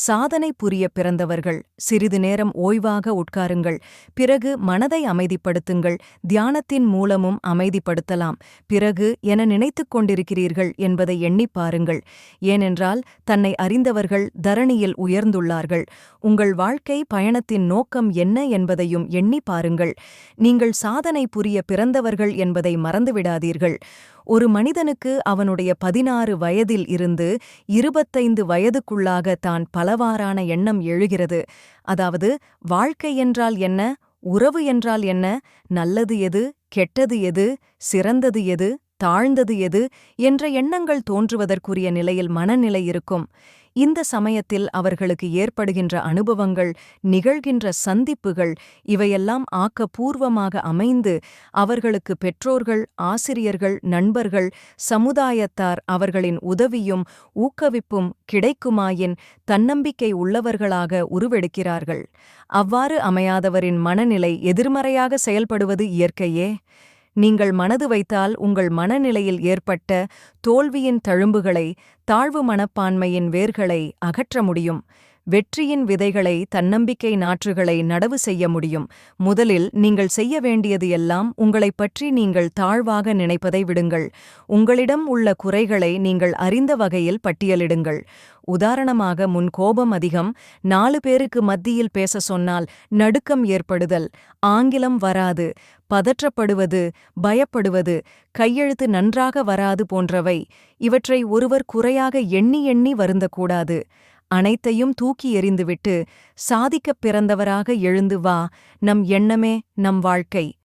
சாதனை புரிய பிறந்தவர்கள் சிறிது நேரம் ஓய்வாக உட்காருங்கள். பிறகு மனதை அமைதிப்படுத்துங்கள். தியானத்தின் மூலமும் அமைதிப்படுத்தலாம். பிறகு என நினைத்துக் கொண்டிருக்கிறீர்கள் என்பதை எண்ணிப் பாருங்கள். ஏனென்றால் தன்னை அறிந்தவர்கள் தரணியில் உயர்ந்துள்ளார்கள். உங்கள் வாழ்க்கை பயணத்தின் நோக்கம் என்ன என்பதையும் எண்ணி பாருங்கள். நீங்கள் சாதனை புரிய பிறந்தவர்கள் என்பதை மறந்துவிடாதீர்கள். ஒரு மனிதனுக்கு அவனுடைய பதினாறு வயதில் இருந்து இருபத்தைந்து வயதுக்குள்ளாக தான் பலவாறான எண்ணம் எழுகிறது. அதாவது வாழ்க்கை என்றால் என்ன உறவு என்றால் என்ன நல்லது எது கெட்டது எது சிறந்தது எது தாழ்ந்தது எது என்ற எண்ணங்கள் தோன்றுவதற்குரிய நிலையில் மனநிலை இருக்கும். இந்த சமயத்தில் அவர்களுக்கு ஏற்படுகின்ற அனுபவங்கள் நிகழ்கின்ற சந்திப்புகள் இவையெல்லாம் ஆக்கப்பூர்வமாக அமைந்து அவர்களுக்கு பெற்றோர்கள் ஆசிரியர்கள் நண்பர்கள் சமுதாயத்தார் அவர்களின் உதவியும் ஊக்குவிப்பும் கிடைக்குமாயின் தன்னம்பிக்கை உள்ளவர்களாக உருவெடுக்கிறார்கள். அவ்வாறு அமையாதவரின் மனநிலை எதிர்மறையாக செயல்படுவது இயற்கையே. நீங்கள் மனது வைத்தால் உங்கள் மனநிலையில் ஏற்பட்ட தோல்வியின் தழும்புகளை தாழ்வு மனப்பான்மையின் வேர்களை அகற்ற முடியும். வெற்றியின் விதைகளை தன்னம்பிக்கை நாற்றுகளை நடவு செய்ய முடியும். முதலில் நீங்கள் செய்ய வேண்டியது எல்லாம் உங்களைப் பற்றி நீங்கள் தாழ்வாக நினைப்பதை விடுங்கள். உங்களிடம் உள்ள குறைகளை நீங்கள் அறிந்த வகையில் பட்டியலிடுங்கள். உதாரணமாக முன் கோபம் அதிகம் நாலு பேருக்கு மத்தியில் பேச சொன்னால் நடுக்கம் ஏற்படுதல் ஆங்கிலம் வராது பதற்றப்படுவது பயப்படுவது கையெழுத்து நன்றாக வராது போன்றவை. இவற்றை ஒருவர் குறையாக எண்ணி எண்ணி வருந்தக்கூடாது. அனைத்தையும் தூக்கி எறிந்துவிட்டு சாதிக்கப் பிறந்தவராக எழுந்து வா நம் எண்ணமே நம் வாழ்க்கை.